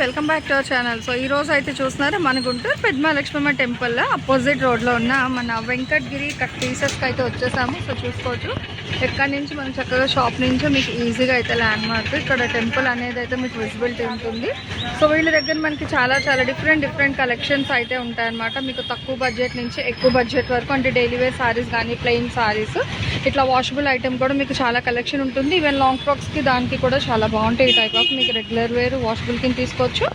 Welcome back to our channel so ఈ రోజు అయితే చూస్తున్నారు మన గుంటూరు పెద్మ లక్ష్మమ్మ టెంపుల్ అపోజిట్ రోడ్లో ఉన్న మన వెంకటగిరి కట్ పీసెస్కి అయితే వచ్చేసాము. సో చూసుకోవచ్చు. ఎక్కడి నుంచి మనం చక్కగా షాప్ నుంచి మీకు ఈజీగా అయితే ల్యాండ్ మార్క్ ఇక్కడ టెంపుల్ అనేది అయితే మీకు విజిబిలిటీ ఉంటుంది. సో వీళ్ళ దగ్గర మనకి చాలా చాలా డిఫరెంట్ డిఫరెంట్ కలెక్షన్స్ అయితే ఉంటాయన్నమాట. మీకు తక్కువ బడ్జెట్ నుంచి ఎక్కువ బడ్జెట్ వరకు అంటే డైలీ వేర్ సారీస్ కానీ ప్లెయిన్ సారీస్ ఇట్లా వాషబుల్ ఐటమ్ కూడా మీకు చాలా కలెక్షన్ ఉంటుంది. ఈవెన్ లాంగ్ ఫ్రాక్స్కి దానికి కూడా చాలా బాగుంటాయి ఈ టైప్ ఆఫ్ మీకు రెగ్యులర్ వేర్ వాషబుల్ కింద తీసుకోవచ్చు.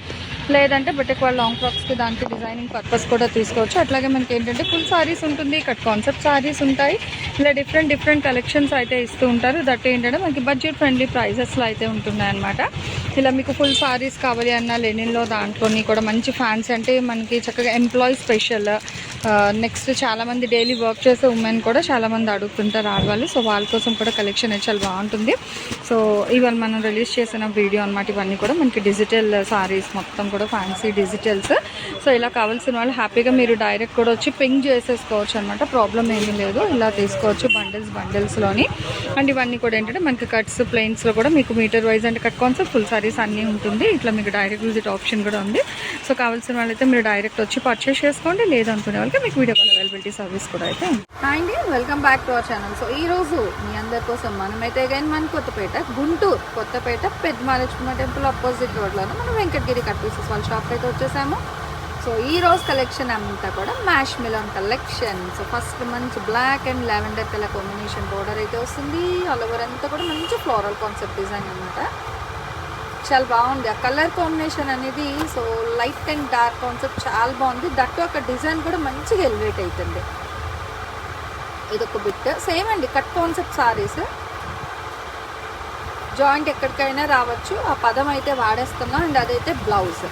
లేదంటే బట్టెక్ వాళ్ళ లాంగ్ ఫ్రాక్స్కి దానికి డిజైనింగ్ పర్పస్ కూడా తీసుకోవచ్చు. అట్లాగే మనకి ఏంటంటే ఫుల్ సారీస్ ఉంటుంది. ఇక్కడ కాన్సెప్ట్ సారీస్ ఉంటాయి. ఇలా డిఫరెంట్ డిఫరెంట్ కలెక్షన్స్ అయితే ఇస్తూ ఉంటారు. దట్ ఏంటంటే మనకి బడ్జెట్ ఫ్రెండ్లీ ప్రైజెస్లో అయితే ఉంటున్నాయి అనమాట ఇలా మీకు ఫుల్ సారీస్ కావాలి అన్న లెనిన్లో దాంట్లోని కూడా మంచి ఫ్యాన్స్ అంటే మనకి చక్కగా ఎంప్లాయీ స్పెషల్ నెక్స్ట్ చాలామంది డైలీ వర్క్ చేసే ఉమెన్ కూడా చాలామంది అడుగుతుంటారు ఆడవాళ్ళు సో వాళ్ళ కోసం కూడా కలెక్షన్ అయితే చాలా బాగుంటుంది. సో ఇవాళ మనం రిలీజ్ చేసిన వీడియో అనమాట ఇవన్నీ కూడా మనకి డిజిటల్ సారీస్ మొత్తం కూడా ఫ్యాన్సీ డిజిటల్స్ సో ఇలా కావాల్సిన వాళ్ళు హ్యాపీగా మీరు డైరెక్ట్ కూడా వచ్చి పింక్ చేసేసుకోవచ్చు అనమాట ప్రాబ్లం ఏమీ లేదు. ఇలా తీసుకోవచ్చు బండిల్స్ బండిల్స్లోని అండ్ ఇవన్నీ కూడా ఏంటంటే మనకి కట్స్ ప్లెయిన్స్లో కూడా మీకు మీటర్ వైజ్ అంటే కట్ కాన్సెప్ట్ ఫుల్ సారీస్ అన్నీ ఉంటుంది. ఇట్లా మీకు డైరెక్ట్ విజిట్ ఆప్షన్ కూడా ఉంది. సో కావాల్సిన వాళ్ళైతే మీరు డైరెక్ట్ వచ్చి పర్చేస్ చేసుకోండి. లేదనుకునే కనుక మీకు వీడియో కాల్ అవైలబిలిటీ సర్వీస్ కూడా అయితే అండి welcome back to our channel so ఈ రోజు మీ అందరి కోసం మనమైతే కానీ మన కొత్తపేట గుంటూరు కొత్తపేట పెద్దమాలక్ష్మ టెంపుల్ అపోజిట్ రోడ్లోనే మనం వెంకటగిరి కట్ పీసెస్ వాళ్ళ షాప్ అయితే వచ్చేసాము. సో ఈ రోజు కలెక్షన్ అంతా కూడా మ్యాష్ మిలన్ కలెక్షన్ సో ఫస్ట్ మంచి black and lavender colour combination border అయితే వస్తుంది. ఆల్ ఓవర్ అంతా కూడా మంచి ఫ్లోరల్ కాన్సెప్ట్ డిజైన్ అనమాట చాలా బాగుంది. ఆ కలర్ కాంబినేషన్ అనేది so light and dark concept చాలా బాగుంది. దట్టు ఒక డిజైన్ కూడా మంచిగా ఎలివేట్ అవుతుంది ఇదొక బిట్. సేమ్ అండి కట్ కాన్సెప్ట్ సారీస్. జాయింట్ ఎక్కడికైనా రావచ్చు. ఆ పదం అయితే వాడేస్తున్నాం. అండ్ అదైతే బ్లౌజ్.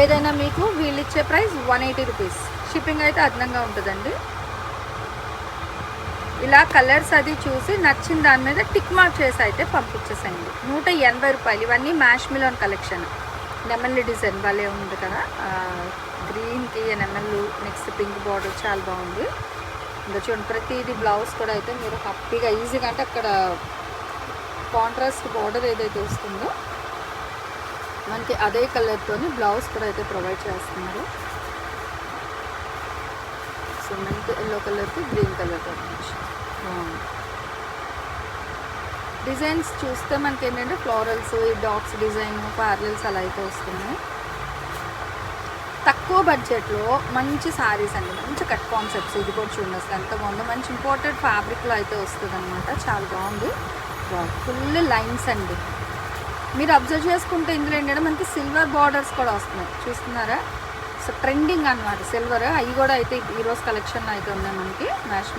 ఏదైనా మీకు వీళ్ళు ఇచ్చే price one eighty rupees. Shipping అయితే అదనంగా ఉంటుందండి. ఇలా కలర్స్ అది చూసి నచ్చిన దాని మీద టిక్ మార్క్ చేసి అయితే పంపించేసేయండి. నూట ఎనభై రూపాయలు. ఇవన్నీ మ్యాష్ మిలోన్ కలెక్షన్. నెమల్లి డిజైన్ భలే ఉంది కదా. గ్రీన్కి నెమల్లు నెక్స్ట్ పింక్ బార్డర్ చాలా బాగుంది. ఇంకా చూడండి ప్రతిదీ బ్లౌజ్ కూడా అయితే మీరు హ్యాపీగా ఈజీగా అంటే అక్కడ కాంట్రాస్ట్ బార్డర్ ఏదైతే వస్తుందో మనకి అదే కలర్తోని బ్లౌజ్ కూడా అయితే ప్రొవైడ్ చేస్తున్నారు. సో మనకి ఎల్లో కలర్కి గ్రీన్ కలర్ కాంబినేషన్. డిజైన్స్ చూస్తే మనకి ఏంటంటే ఫ్లోరల్స్ ఈ డాగ్స్ డిజైన్ పార్లల్స్ అలా అయితే వస్తున్నాయి. తక్కువ బడ్జెట్లో మంచి సారీస్ అండి. మంచి కట్ కాన్సెప్ట్స్. ఇది కూడా చూడండి అసలు ఎంత బాగుందో. మంచి ఇంపార్టెంట్ ఫ్యాబ్రిక్లో అయితే వస్తుంది అనమాట చాలా బాగుంది. ఫుల్ లైన్స్ అండి. మీరు అబ్జర్వ్ చేసుకుంటే ఇందులో ఏంటంటే మనకి సిల్వర్ బార్డర్స్ కూడా వస్తున్నాయి. చూస్తున్నారా? సో ట్రెండింగ్ అనమాట సిల్వర్ అవి కూడా అయితే ఈరోజు కలెక్షన్ అయితే ఉన్నాయి మనకి మ్యాష్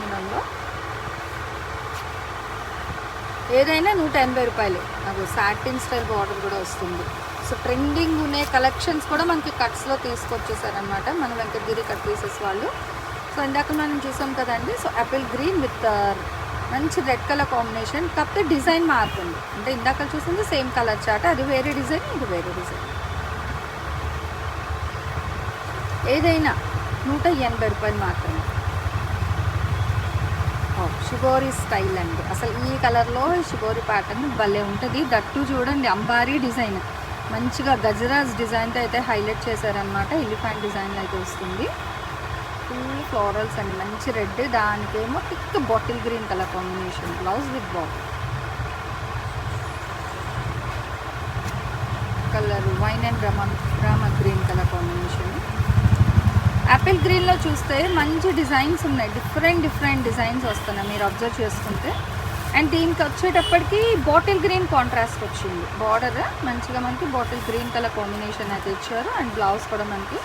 ఏదైనా నూట ఎనభై రూపాయలు. నాకు సాటిన్ స్టైల్ బార్డర్ కూడా వస్తుంది. సో ట్రెండింగ్ ఉండే కలెక్షన్స్ కూడా మనకి కట్స్లో తీసుకొచ్చేసారనమాట మన వెంకటగిరి కట్ పీసెస్ వాళ్ళు. సో ఇందాక మనం చూసాం కదండి. సో యాపిల్ గ్రీన్ విత్ మంచి రెడ్ కలర్ కాంబినేషన్ కాకపోతే డిజైన్ మారుతుంది. అంటే ఇందాక చూసింది సేమ్ కలర్ చాట అది వేరే డిజైన్ ఇది వేరే డిజైన్ ఏదైనా నూట ఎనభై రూపాయలు మాత్రమే. షిబోరి స్టైల్ అండి. అసలు ఈ కలర్లో షిబోరి ప్యాటర్న్ భలే ఉంటుంది. దట్టు చూడండి అంబారీ డిజైన్. మంచిగా గజరాజ్ డిజైన్తో అయితే హైలైట్ చేశారనమాట ఎలిఫెంట్ డిజైన్ అయితే వస్తుంది. ఫుల్ ఫ్లోరల్స్ అండి. మంచి రెడ్ దానికేమో thick bottle green colour combination. Blouse with bottle colour wine and Rama Rama green colour combination. Apple గ్రీన్లో చూస్తే మంచి డిజైన్స్ ఉన్నాయి. డిఫరెంట్ డిఫరెంట్ డిజైన్స్ వస్తున్నాయి మీరు అబ్జర్వ్ చేసుకుంటే. అండ్ దీనికి వచ్చేటప్పటికి బాటిల్ గ్రీన్ కాంట్రాస్ట్ వచ్చింది. బార్డర్ మంచిగా మనకి బాటిల్ గ్రీన్ కలర్ కాంబినేషన్ అయితే ఇచ్చారు. అండ్ బ్లౌజ్ కూడా మనకి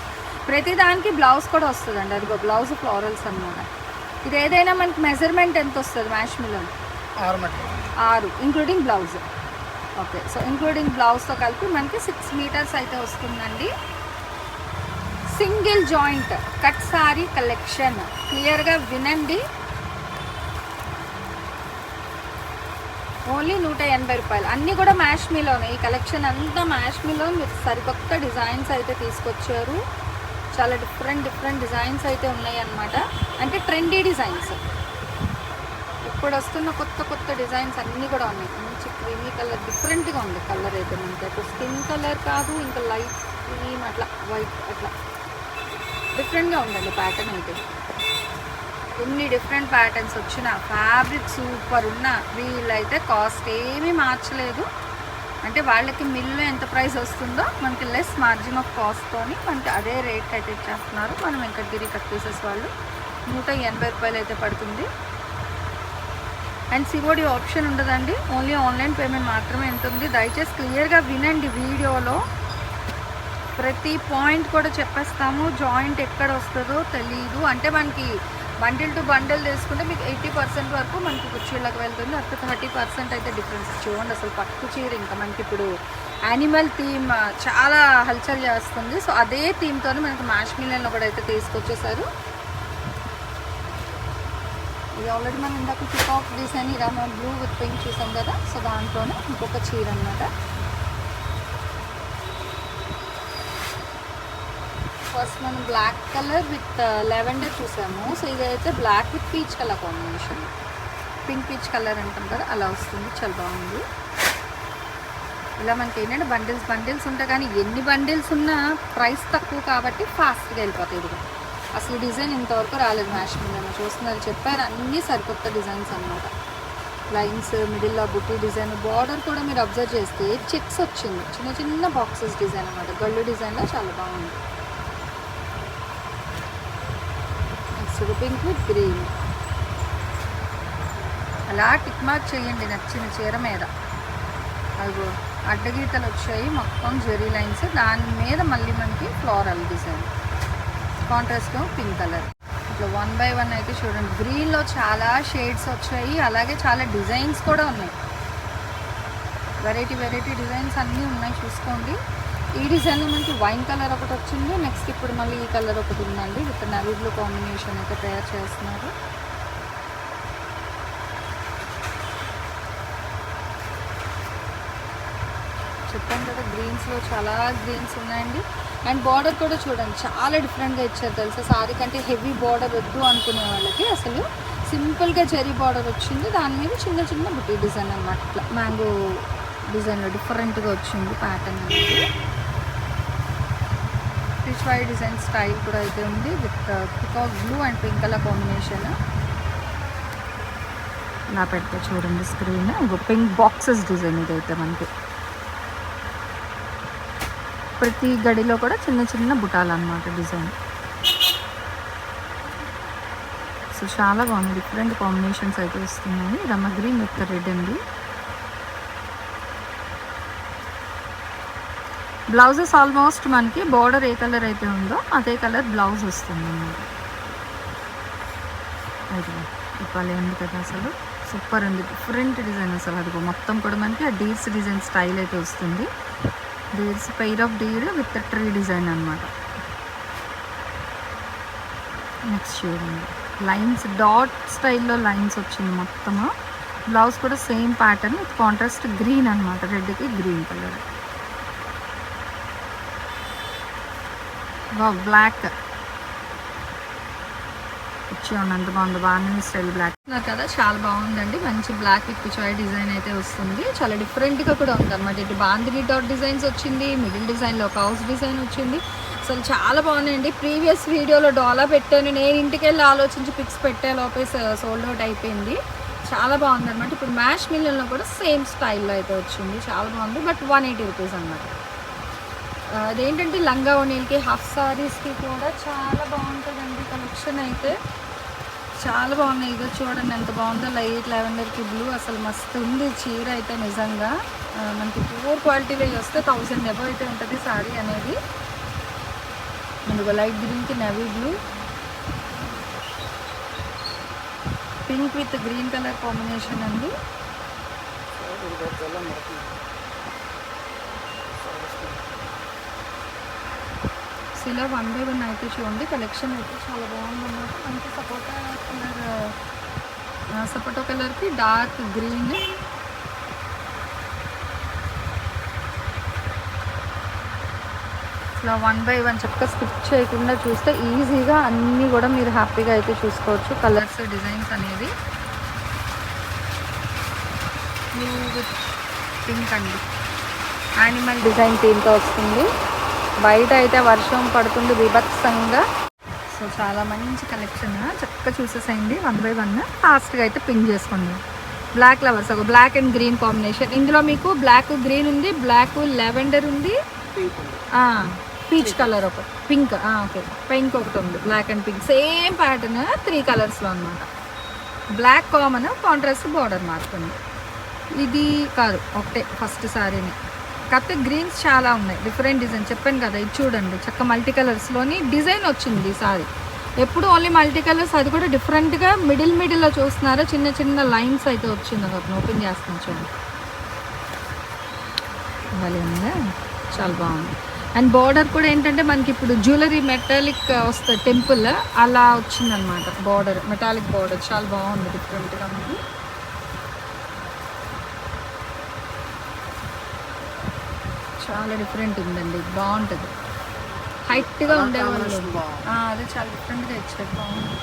ప్రతి దానికి బ్లౌజ్ కూడా వస్తుందండి. అదిగో బ్లౌజ్ ఫ్లోరల్స్ అన్నమాట. ఇది ఏదైనా మనకి మెజర్మెంట్ ఎంత వస్తుంది మ్యాష్ మిలో ఆరు including blouse okay so including బ్లౌజ్తో కలిపి మనకి సిక్స్ మీటర్స్ అయితే వస్తుందండి. Single joint cut sari collection. క్లియర్గా వినండి. ఓన్లీ నూట ఎనభై రూపాయలు. అన్నీ కూడా మ్యాష్మీలోనే ఈ కలెక్షన్ అంతా మ్యాష్మీలో మీరు సరికొత్త డిజైన్స్ అయితే తీసుకొచ్చారు. చాలా డిఫరెంట్ డిఫరెంట్ డిజైన్స్ అయితే ఉన్నాయి అన్నమాట అంటే ట్రెండీ డిజైన్స్. ఇప్పుడు వస్తున్న కొత్త కొత్త డిజైన్స్ అన్నీ కూడా ఉన్నాయి. మంచి క్రీమీ కలర్ డిఫరెంట్గా ఉంది కలర్ అయితే. మనకి అటు స్కిన్ కలర్ కాదు ఇంకా లైట్ క్రీమ్ అట్లా వైట్ అట్లా. డిఫరెంట్గా ఉందండి ప్యాటర్న్ అయితే. ఎన్ని డిఫరెంట్ ప్యాటర్న్స్ వచ్చిన ఫ్యాబ్రిక్ సూపర్ ఉన్న వీళ్ళైతే కాస్ట్ ఏమీ మార్చలేదు. అంటే వాళ్ళకి మిల్లు ఎంత ప్రైస్ వస్తుందో మనకి లెస్ మార్జిన్ ఆఫ్ కాస్ట్తోని మనకి అదే రేట్ అయితే ఇచ్చేస్తున్నారు. మనం వెంకటగిరి కట్ పీసెస్ వాళ్ళు. నూట ఎనభై రూపాయలు అయితే పడుతుంది. అండ్ సివోడి ఆప్షన్ ఉండదండి. ఓన్లీ ఆన్లైన్ పేమెంట్ మాత్రమే ఉంటుంది. దయచేసి క్లియర్గా వినండి వీడియోలో. ప్రతి పాయింట్ కూడా చెప్పేస్తాము. జాయింట్ ఎక్కడ వస్తుందో తెలియదు అంటే మనకి బండిల్ టు బండిల్ తీసుకుంటే మీకు ఎయిటీ పర్సెంట్ వరకు మనకి కుర్చీలకు వెళ్తుంది. అక్కడ థర్టీ పర్సెంట్ అయితే డిఫరెన్స్ చూడండి. అసలు పట్టు చీర ఇంకా మనకి ఇప్పుడు యానిమల్ థీమ్ చాలా హల్చల్ చేస్తుంది. సో అదే థీమ్తో మనకి మ్యాష్ మిలియన్లో కూడా అయితే తీసుకొచ్చేసారు. ఇది ఆల్రెడీ మనం ఇందాక పికాక్ డిజైన్ ఇలా మనం బ్లూ విత్ పింక్ చూసాం కదా. సో దాంట్లోనే ఇంకొక చీర అనమాట ఫస్ట్ మనం బ్లాక్ కలర్ విత్ లెవెండర్ చూసాము. సో ఇదైతే black with peach colour combination. Pink peach colour అంటాం కదా అలా వస్తుంది. చాలా బాగుంది. ఇలా మనకి ఏంటంటే బండిల్స్ బండిల్స్ ఉంటాయి కానీ ఎన్ని బండిల్స్ ఉన్నా ప్రైస్ తక్కువ కాబట్టి ఫాస్ట్గా వెళ్ళిపోతాయి ఇది అసలు డిజైన్ ఇంతవరకు రాలేదు మ్యాష్ మీద. చూస్తున్నారు చెప్పారు అన్నీ సరికొత్త డిజైన్స్ అన్నమాట. లైన్స్ మిడిల్లో బుట్టి డిజైన్ బార్డర్ కూడా మీరు అబ్జర్వ్ చేస్తే చెక్స్ వచ్చింది. చిన్న చిన్న బాక్సెస్ డిజైన్ అన్నమాట. గళ్ళు డిజైన్లో చాలా బాగుంది. Next pink with green. అలా టిక్ మార్క్ చేయండి నచ్చిన చీర మీద. అదిగో అడ్డగీతలు వచ్చాయి. మొత్తం జెరీ లైన్స్. దాని మీద మళ్ళీ మనకి floral design. Contrast pink colour. ఇట్లా వన్ బై వన్ అయితే చూడండి. గ్రీన్లో చాలా షేడ్స్ వచ్చాయి. అలాగే చాలా డిజైన్స్ కూడా ఉన్నాయి. వెరైటీ వెరైటీ డిజైన్స్ అన్నీ ఉన్నాయి. చూసుకోండి. ఈ డిజైన్లో మనకి వైన్ కలర్ ఒకటి వచ్చింది. నెక్స్ట్ ఇప్పుడు మళ్ళీ ఈ కలర్ ఒకటి ఉందండి. విత్ నలుగులో కాంబినేషన్ అయితే తయారు చేస్తున్నారు. చెప్పాను కదా గ్రీన్స్లో చాలా గ్రీన్స్ ఉన్నాయండి. అండ్ బార్డర్ కూడా చూడండి చాలా డిఫరెంట్గా ఇచ్చారు తెలుసా? సారీ కంటే హెవీ బార్డర్ వద్దు అనుకునే వాళ్ళకి అసలు సింపుల్గా చెరీ బార్డర్ వచ్చింది. దాని మీద చిన్న చిన్న బుట్టి డిజైన్ అనమాట మ్యాంగో డిజైన్లో డిఫరెంట్గా వచ్చింది ప్యాటర్న్ అనేది. రిచ్ డిజైన్ స్టైల్ కూడా అయితే ఉంది with peacock blue and pink colour combination ఇలా పెడితే చూడండి స్క్రీన్ ఇంకో పింక్ బాక్సెస్ డిజైన్ ఇదైతే మనకి. ప్రతి గడిలో కూడా చిన్న చిన్న బుటాలు అనమాట డిజైన్ సో చాలా బాగుంది. డిఫరెంట్ కాంబినేషన్స్ అయితే వస్తున్నాయి. రమ గ్రీన్ విత్ రెడ్ అండి. బ్లౌజెస్ ఆల్మోస్ట్ మనకి బార్డర్ ఏ కలర్ అయితే ఉందో అదే కలర్ బ్లౌజ్ వస్తుంది అది ఇవ్వాలి ఉంది కదా అసలు? సూపర్ ఉంది డిఫరెంట్ డిజైన్ అసలు. అదిగో మొత్తం కూడా మనకి ఆ డీర్స్ డిజైన్ స్టైల్ అయితే వస్తుంది. Deers pair of deer with tree design అనమాట నెక్స్ట్ చూడండి. లైన్స్ డాట్ స్టైల్లో లైన్స్ వచ్చింది మొత్తము. బ్లౌజ్ కూడా same pattern with contrast green అనమాట రెడ్కి గ్రీన్ కలర్. బ్లాక్ చూడండి ఎంత బాగుంది. బాగుంది స్టైల్ బ్లాక్ కదా చాలా బాగుందండి. మంచి బ్లాక్ విత్ చాయ్ డిజైన్ అయితే వస్తుంది. చాలా డిఫరెంట్గా కూడా ఉంది అనమాట ఇటు బాంధిని డాట్ డిజైన్స్ వచ్చింది మిడిల్ డిజైన్లో ఒక హౌస్ డిజైన్ వచ్చింది. అసలు చాలా బాగున్నాయండి. ప్రీవియస్ వీడియోలో డోలా పెట్టాను. నేను ఇంటికి వెళ్ళి ఆలోచించి పిక్స్ పెట్టే లోపే సోల్డ్ అవుట్ అయిపోయింది. చాలా బాగుంది అనమాట ఇప్పుడు మ్యాష్ మిల్లన్లో కూడా సేమ్ స్టైల్లో అయితే వచ్చింది. చాలా బాగుంది. బట్ వన్ ఎయిటీ రూపీస్ అనమాట అదేంటంటే లంగా ఓణీలకి హాఫ్ సారీస్కి కూడా చాలా బాగుంటుందండి కలెక్షన్ అయితే. చాలా బాగున్నాయి. ఇదో చూడండి ఎంత బాగుందో. లైట్ లెవెండర్కి బ్లూ. అసలు మస్తు ఉంది చీర అయితే నిజంగా. మనకి ప్యూర్ క్వాలిటీలో వస్తే థౌజండ్ ఎబో అయితే ఉంటుంది సారీ అనేది. మనకు లైట్ గ్రీన్కి navy blue. Pink with green colour combination అండి. ఇలా వన్ బై వన్ అయితే చూడండి. కలెక్షన్ అయితే చాలా బాగుందన్నమాట. మనకి సపోటా కలర్ సపోటా కలర్కి డార్క్ గ్రీన్ ఇట్లా వన్ బై వన్ చక్కగా స్కిప్ చేయకుండా చూస్తే ఈజీగా అన్నీ కూడా మీరు హ్యాపీగా అయితే చూసుకోవచ్చు. కలర్స్ డిజైన్స్ అనేది పింక్ అండి. యానిమల్ డిజైన్ దీంతో వస్తుంది. బయట అయితే వర్షం పడుతుంది బీభత్సంగా సో చాలా మంచి కలెక్షన్ చక్కగా చూసేసేయండి. వన్ బై వన్ ఫాస్ట్గా అయితే పింక్ చేసుకోండి. బ్లాక్ ఫ్లవర్స్ ఒక బ్లాక్ అండ్ గ్రీన్ కాంబినేషన్ ఇందులో మీకు బ్లాక్ గ్రీన్ ఉంది బ్లాక్ లెవెండర్ ఉంది. పీచ్ కలర్ ఒకటి. Pink okay. పింక్ ఒకటి ఉంది black and pink same pattern three కలర్స్లో అనమాట బ్లాక్ కామన్ కాంట్రాస్ట్ బార్డర్ మారుతుంది ఇది కాదు ఒకటే ఫస్ట్ సారీని కాకపోతే గ్రీన్స్ చాలా ఉన్నాయి. డిఫరెంట్ డిజైన్ చెప్పాను కదా ఇది చూడండి. చక్క మల్టీ కలర్స్లోని డిజైన్ వచ్చింది ఈసారి ఎప్పుడు ఓన్లీ మల్టీ కలర్స్ అది కూడా డిఫరెంట్గా మిడిల్ మిడిల్లో చూస్తున్నారా? చిన్న చిన్న లైన్స్ అయితే వచ్చింది ఒకటి ఓపెన్ చేస్తాను చూడండి. భలే ఉందా? చాలా బాగుంది. అండ్ బార్డర్ కూడా ఏంటంటే మనకి ఇప్పుడు జ్యువెలరీ మెటాలిక్ వస్తుంది టెంపుల్ అలా వచ్చిందనమాట బార్డర్ మెటాలిక్ బార్డర్ చాలా బాగుంది డిఫరెంట్గా ఉంది చాలా డిఫరెంట్ ఉందండి. బాగుంటుంది. హైట్గా ఉండేవాళ్ళు అదే చాలా డిఫరెంట్గా ఇచ్చారు. బాగుంది.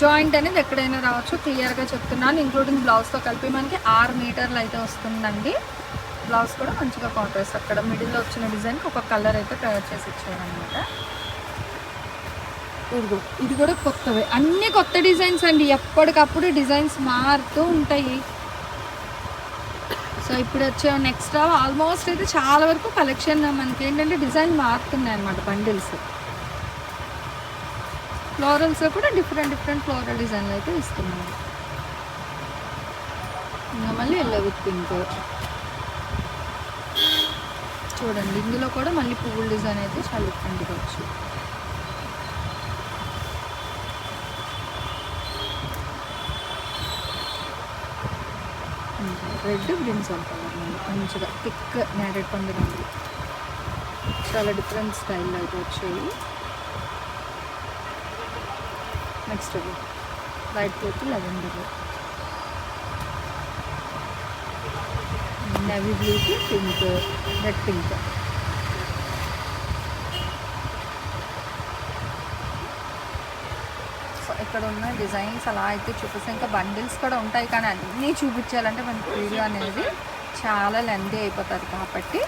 జాయింట్ అనేది ఎక్కడైనా రావచ్చు. క్లియర్గా చెప్తున్నాను. ఇంక్లూడింగ్ బ్లౌజ్తో కలిపి మనకి ఆరు మీటర్లు అయితే వస్తుందండి. బ్లౌజ్ కూడా మంచిగా కాంట్రాస్ట్ అక్కడ మిడిల్లో వచ్చిన డిజైన్కి ఒక కలర్ అయితే తయారు చేసి ఇచ్చారనమాట ఇదిగో ఇది కూడా కొత్తవే. అన్ని కొత్త డిజైన్స్ అండి. ఎప్పటికప్పుడు డిజైన్స్ మారుతూ ఉంటాయి. సో ఇప్పుడు వచ్చే నెక్స్ట్ ఆల్మోస్ట్ అయితే చాలా వరకు కలెక్షన్ మనకి ఏంటంటే డిజైన్ మారుతున్నాయి అనమాట బండిల్స్ ఫ్లోరల్స్ కూడా డిఫరెంట్ డిఫరెంట్ ఫ్లోరల్ డిజైన్లు అయితే ఇస్తున్నారు. ఇంకా మళ్ళీ ఎల్లో విత్ పింక్ చూడండి ఇందులో కూడా మళ్ళీ పువ్వుల డిజైన్ అయితే చాలా డిఫరెంట్గా వచ్చింది రెడ్ బ్రింజాల్ కలర్ మంచిగా థిక్ నేరేడ్ పండు రంగు చాలా డిఫరెంట్ స్టైల్లో అయితే వచ్చాయి నెక్స్ట్ అది. వైట్ పోతు లెవెండర్. నెవీ బ్లూకి పింక్ రెడ్ పింక్ సో ఇక్కడ ఉన్న డిజైన్స్ అలా అయితే చూపిస్తాం. ఇంకా బండిల్స్ కూడా ఉంటాయి కానీ అన్నీ చూపించాలంటే మనకి వీడియో అనేది చాలా లెందీ అయిపోతుంది కాబట్టి.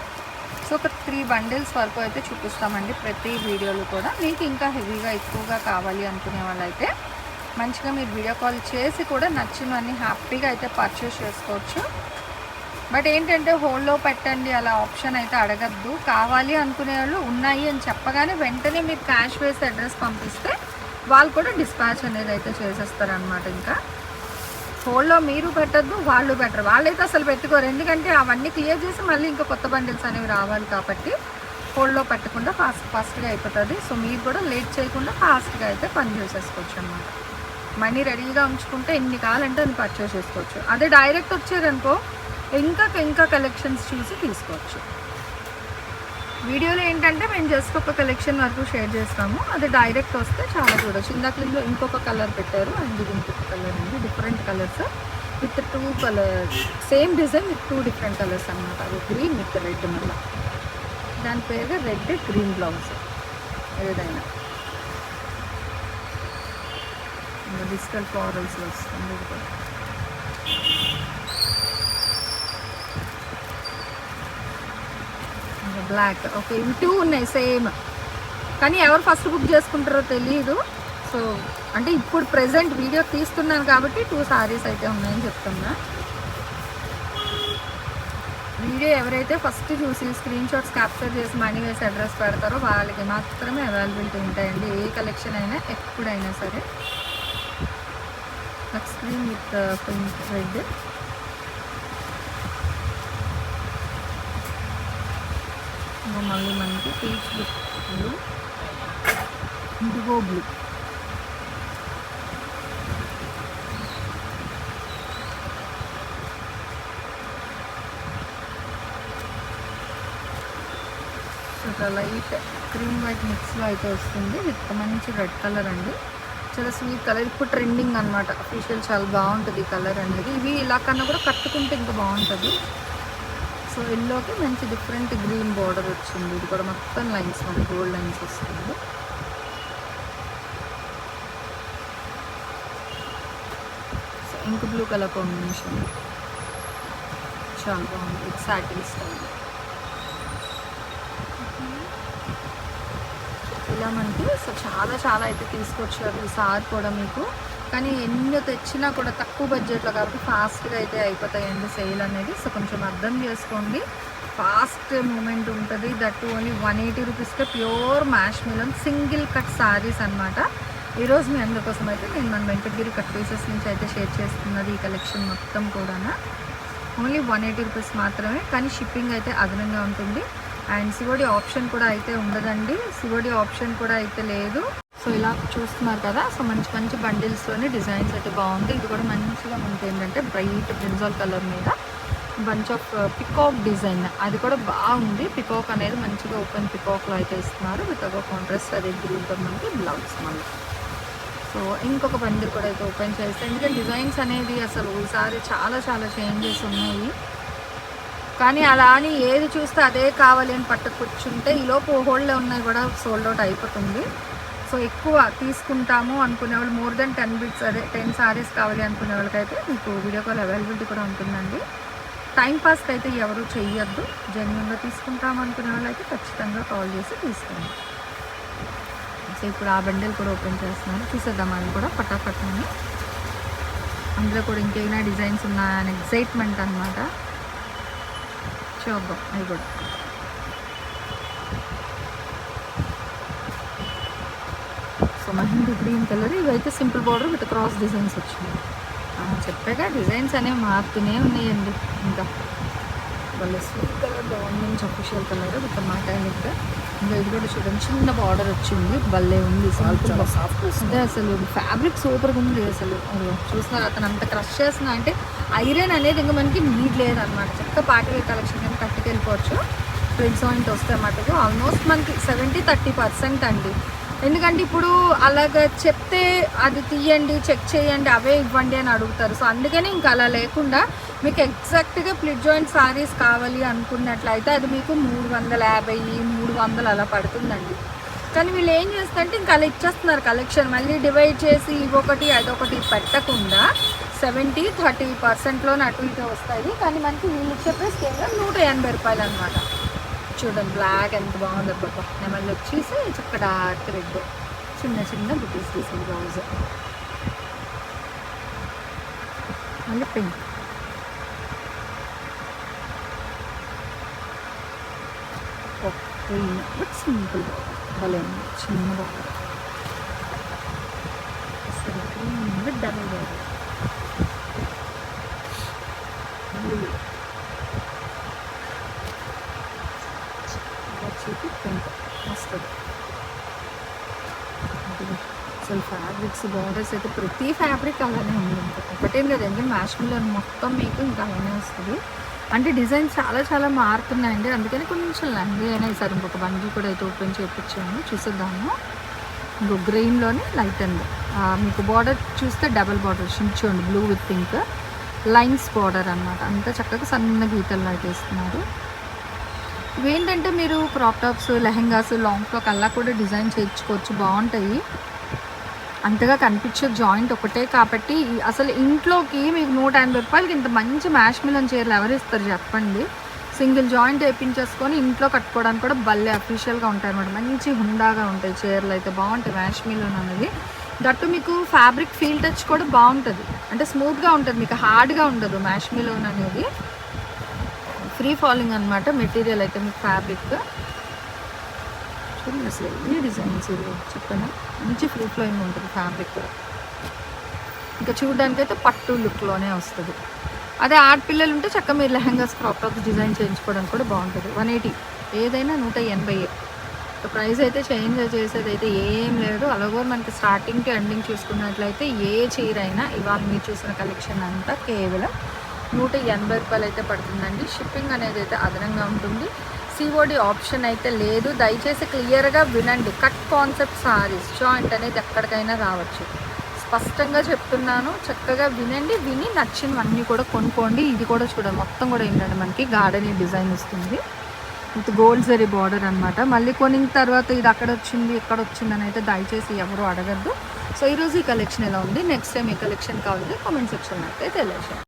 సో ఒక త్రీ బండిల్స్ వరకు అయితే చూపిస్తామండి ప్రతి వీడియోలో కూడా. మీకు ఇంకా హెవీగా ఎక్కువగా కావాలి అనుకునే వాళ్ళైతే మంచిగా మీరు వీడియో కాల్ చేసి కూడా నచ్చినవన్నీ హ్యాపీగా అయితే పర్చేస్ చేసుకోవచ్చు. బట్ ఏంటంటే హోల్డ్లో పెట్టండి అలా ఆప్షన్ అయితే అడగద్దు. కావాలి అనుకునే వాళ్ళు ఉన్నాయి అని చెప్పగానే వెంటనే మీరు క్యాష్ వేసి అడ్రస్ పంపిస్తే వాళ్ళు కూడా డిస్పాచ్ అనేది అయితే చేసేస్తారనమాట ఇంకా. హోల్డ్లో మీరు పెట్టద్దు వాళ్ళు పెట్టరు. వాళ్ళైతే అసలు పెట్టుకోరు. ఎందుకంటే అవన్నీ క్లియర్ చేసి మళ్ళీ ఇంకా కొత్త బండిల్స్ అనేవి రావాలి కాబట్టి హోల్డ్లో పెట్టకుండా ఫాస్ట్ ఫాస్ట్గా అయిపోతుంది. సో మీరు కూడా లేట్ చేయకుండా ఫాస్ట్గా అయితే పని చేసేసుకోవచ్చు అనమాట మనీ రెడీగా ఉంచుకుంటే ఎన్ని కావాలంటే అది పర్చేస్ చేసుకోవచ్చు. అదే డైరెక్ట్ వచ్చారనుకో ఇంకా ఇంకా కలెక్షన్స్ చూసి తీసుకోవచ్చు. వీడియోలో ఏంటంటే మేము జస్ట్ ఒక కలెక్షన్ వరకు షేర్ చేస్తాము. అది డైరెక్ట్ వస్తే చాలా చూడొచ్చు. ఇందాక ఇందులో ఇంకొక కలర్ పెట్టారు. అండ్ ఇది ఇంకొక కలర్ ఉంది. Different colours with two colour same design with two different colours అనమాట అది గ్రీన్ విత్ రెడ్ మళ్ళీ. దాని పేరు రెడ్ గ్రీన్ బ్లౌజ్ ఏదైనా. డిజిటల్ ఫ్లోరల్స్ వస్తుంది ఇది కూడా బ్లాక్ ఓకే ఇవి టూ ఉన్నాయి సేమ్ కానీ ఎవరు ఫస్ట్ బుక్ చేసుకుంటారో తెలియదు సో అంటే ఇప్పుడు ప్రజెంట్ వీడియో తీస్తున్నాను కాబట్టి టూ సారీస్ అయితే ఉన్నాయని చెప్తున్నా. వీడియో ఎవరైతే ఫస్ట్ చూసి స్క్రీన్ షాట్స్ క్యాప్చర్ చేసి మనీ వేసి అడ్రస్ పెడతారో వాళ్ళకి మాత్రమే అవైలబిలిటీ ఉంటాయండి. ఏ కలెక్షన్ అయినా ఎప్పుడైనా సరే. Next screen with pink red ఇంకా మళ్ళీ మనకి పీచ్ బ్లూ ఇండిగో బ్లూ చాలా లైట్ క్రీమ్ వైట్ మిక్స్లో అయితే వస్తుంది. విత్ మంచి రెడ్ కలర్ అండి. చాలా స్వీట్ కలర్ ఇప్పుడు ట్రెండింగ్ అనమాట అఫీషియల్ చాలా బాగుంటుంది కలర్ అనేది. ఇవి ఇలా కన్నా కూడా కట్టుకుంటే ఇంకా బాగుంటుంది. సో ఎల్లోకి మంచి డిఫరెంట్ గ్రీన్ బార్డర్ వచ్చింది. ఇది కూడా మొత్తం లైన్స్ మనకి గోల్డ్ లైన్స్ వస్తుంది. So ink blue colour combination చాలా బాగుంది. ఇది సాటిన్ స్టైల్ ఇలా మనకి సో చాలా చాలా అయితే తీసుకొచ్చారు ఈసారి కూడా మీకు. కానీ ఎన్ని తెచ్చినా కూడా తక్కువ బడ్జెట్లో కాబట్టి ఫాస్ట్గా అయితే అయిపోతాయండి సేల్ అనేది. సో కొంచెం అర్థం చేసుకోండి. ఫాస్ట్ మూమెంట్ ఉంటుంది. దట్ ఓన్లీ వన్ ఎయిటీ రూపీస్కే ప్యూర్ మ్యాష్ మిలన్ సింగిల్ కట్ సారీస్ అనమాట ఈరోజు మీ అందరికోసం అయితే నేను మన వెంకటగిరి కట్ పీసెస్ నుంచి అయితే షేర్ చేస్తున్నది ఈ కలెక్షన్ మొత్తం కూడా ఓన్లీ వన్ ఎయిటీ రూపీస్ మాత్రమే కానీ షిప్పింగ్ అయితే అదనంగా ఉంటుంది. అండ్ సివోడి ఆప్షన్ కూడా అయితే ఉండదండి. సివోడి ఆప్షన్ కూడా అయితే లేదు. సో ఇలా చూస్తున్నారు కదా? సో మంచి మంచి బండిల్స్లోని డిజైన్స్ అయితే బాగుంది. ఇది కూడా మంచిగా మనకి ఏంటంటే బ్రైట్ బ్రింజాల్ కలర్ మీద బంచ్ ఆఫ్ పికాక్ డిజైన్ అది కూడా బాగుంది. పికాక్ అనేది మంచిగా ఓపెన్ పికాక్లో అయితే ఇస్తున్నారు. విత్ ఒక కాంట్రాస్ట్ అదే గ్రీన్తో మనకి బ్లౌజ్ మనకి. సో ఇంకొక బండిల్ కూడా అయితే ఓపెన్ చేస్తే ఎందుకంటే డిజైన్స్ అనేది అసలు ఈసారి చాలా చాలా చేంజెస్ ఉన్నాయి. కానీ అలా అని ఏది చూస్తే అదే కావాలి అని పట్టుకొచ్చుంటే ఈలోపు హోల్డ్లో ఉన్నాయి కూడా సోల్డ్ అవుట్ అయిపోతుంది. సో ఎక్కువ తీసుకుంటాము అనుకునే వాళ్ళు మోర్ దెన్ టెన్ బిట్స్ అదే టెన్ సారీస్ కావాలి అనుకునే వాళ్ళకైతే మీకు వీడియో కాల్ అవైలబిలిటీ కూడా ఉంటుందండి. టైంపాస్కి అయితే ఎవరు చేయొద్దు జెన్యున్గా తీసుకుంటాము అనుకునే వాళ్ళైతే ఖచ్చితంగా కాల్ చేసి తీసుకోండి. సో ఇప్పుడు ఆ బండిల్ కూడా ఓపెన్ చేస్తున్నాను. చూసేద్దాం అది కూడా పటాపట్టని అందులో కూడా ఇంకేమైనా డిజైన్స్ ఉన్నాయని ఎగ్జైట్మెంట్ అనమాట చూద్దాం అవి కూడా సో మహిందీ గ్రీన్ కలర్ ఇవైతే simple border with cross designs వచ్చినాయి. ఆ, చెప్పాగా డిజైన్స్ అనేవి మారుతూనే ఉన్నాయండి. ఇంకా వాళ్ళ sweet colour government official colour with మాటానిక్ ఇంకా ఇది కూడా చూడండి చిన్న బార్డర్ వచ్చింది. భలే ఉంది. సాఫ్ట్ అసలు ఫ్యాబ్రిక్ సూపర్గా ఉంది అసలు. చూస్తున్నారు అతను అంత క్రష్ చేస్తున్నా అంటే ఐరన్ అనేది ఇంకా మనకి నీడ్ లేదనమాట చక్క పార్టీ కలెక్షన్ కింద కట్టుకెళ్ళిపోవచ్చు. ప్రింట్స్ పాయింట్ వస్తే మటుకు ఆల్మోస్ట్ మనకి సెవెంటీ థర్టీ పర్సెంట్ అండి. ఎందుకంటే ఇప్పుడు అలాగ చెప్తే అది తీయండి చెక్ చేయండి అవే ఇవ్వండి అని అడుగుతారు. సో అందుకని ఇంకా అలా లేకుండా మీకు ఎగ్జాక్ట్గా ప్లిట్ జాయింట్ సారీస్ కావాలి అనుకున్నట్లయితే అది మీకు మూడు వందల యాభై మూడు వందలు అలా పడుతుందండి. కానీ వీళ్ళు ఏం చేస్తారంటే ఇంకా అలా ఇచ్చేస్తున్నారు కలెక్షన్. మళ్ళీ డివైడ్ చేసి ఇవొకటి అదొకటి పెట్టకుండా సెవెంటీ థర్టీ పర్సెంట్లోనే అటు ఇటు వస్తాయి. కానీ మనకి వీళ్ళు ఇచ్చే ప్రైస్ కేవలం నూట ఎనభై రూపాయలు అనమాట చూడండి బ్లాక్ ఎంత బాగుంది పాప నెమళ్ళు వచ్చేసి చక్క డార్క్ రెడ్ చిన్న చిన్న బుటీస్ తీసింది బ్లౌజ్ మళ్ళీ పింక్ గ్రీన్ బట్ సింపుల్ భలే చిన్న బాగుంది అసలు గ్రీన్ విత్ డబుల్ బాగుంది వచ్చేసి పింక్ వస్తుంది అసలు డ్రెస్ అయితే ప్రతి ఫ్యాబ్రిక్ అలానే ఉంది ఇంకా ఒకటేం లేదు ఎందుకంటే మ్యాష్మిల్ మొత్తం మీకు ఇంకా అలానే వస్తుంది. అంటే డిజైన్స్ చాలా చాలా మారుతున్నాయండి. అందుకని కొంచెం లంగ్ అయినా ఈసారి ఇంకొక బండి కూడా అయితే ఓపెన్ చేయించాము చూసేద్దాము. ఇంకో గ్రీన్లోనే లైట్ అండ్. మీకు బార్డర్ చూస్తే డబల్ బార్డర్ చూడండి blue with pink lines border అన్నమాట. అంతా చక్కగా సన్న గీతలు లైట్ వేస్తున్నారు ఇవేంటంటే మీరు crop tops lehengas long frock అలా కూడా డిజైన్ చేయించుకోవచ్చు. బాగుంటాయి. అంతగా కనిపించే జాయింట్ ఒకటే కాబట్టి అసలు ఇంట్లోకి మీకు నూట ఎనభై రూపాయలకి ఇంత మంచి మ్యాష్ మిలన్ చీరలు ఎవరు ఇస్తారు చెప్పండి. సింగిల్ జాయింట్ వేయించేసుకొని ఇంట్లో కట్టుకోవడానికి కూడా భలే అఫీషియల్గా ఉంటాయి అనమాట మంచి హుండాగా ఉంటాయి చీరలు అయితే. బాగుంటాయి మ్యాష్ మిలన్ అనేది. దట్టు మీకు ఫ్యాబ్రిక్ ఫీల్ టచ్ కూడా బాగుంటుంది. అంటే స్మూత్గా ఉంటుంది. మీకు హార్డ్గా ఉండదు మ్యాష్ మిలోన్ అనేది. ఫ్రీ ఫాలింగ్ అనమాట మెటీరియల్ అయితే మీకు ఫ్యాబ్రిక్ చూడండి అసలు ఎన్ని డిజైన్స్ ఇది చెప్పాను? మంచి ఫ్రీ ఫ్లోయింగ్ ఉంటుంది ఫ్యాబ్రిక్ కూడా ఇంకా చూడడానికి అయితే పట్టు లుక్లోనే వస్తుంది. అదే ఆడపిల్లలు ఉంటే చక్కగా మీరు లెహంగాస్ క్రాప్ టాప్స్ డిజైన్ చేయించుకోవడానికి కూడా బాగుంటుంది. One eighty. ఏదైనా నూట ఎనభై ప్రైస్ అయితే చేంజ్ చేసేది అయితే ఏం లేదు. అలాగో మనకి స్టార్టింగ్ టు ఎండింగ్ చూసుకున్నట్లయితే ఏ చీర అయినా ఇవాళ మీరు చూసిన కలెక్షన్ అంతా కేవలం నూట ఎనభై రూపాయలు అయితే పడుతుందండి. షిప్పింగ్ అనేది అయితే అదనంగా ఉంటుంది. సిఓడి ఆప్షన్ అయితే లేదు. దయచేసి క్లియర్గా వినండి. కట్ కాన్సెప్ట్ సారీస్ జాయింట్ అనేది ఎక్కడికైనా రావచ్చు. స్పష్టంగా చెప్తున్నాను. చక్కగా వినండి. విని నచ్చినవన్నీ కూడా కొనుక్కోండి. ఇది కూడా చూడండి. మొత్తం కూడా ఏంటంటే మనకి గార్డెనింగ్ డిజైన్ వస్తుంది. విత్ గోల్డ్ జరీ బార్డర్ అనమాట మళ్ళీ కొనిన తర్వాత ఇది అక్కడ వచ్చింది ఇక్కడ వచ్చింది అని అయితే దయచేసి ఎవరు అడగద్దు. సో ఈరోజు ఈ కలెక్షన్ ఎలా ఉంది? నెక్స్ట్ టైం ఈ కలెక్షన్ కావాలి? కామెంట్ సెక్షన్ అయితే తెలియజేయండి.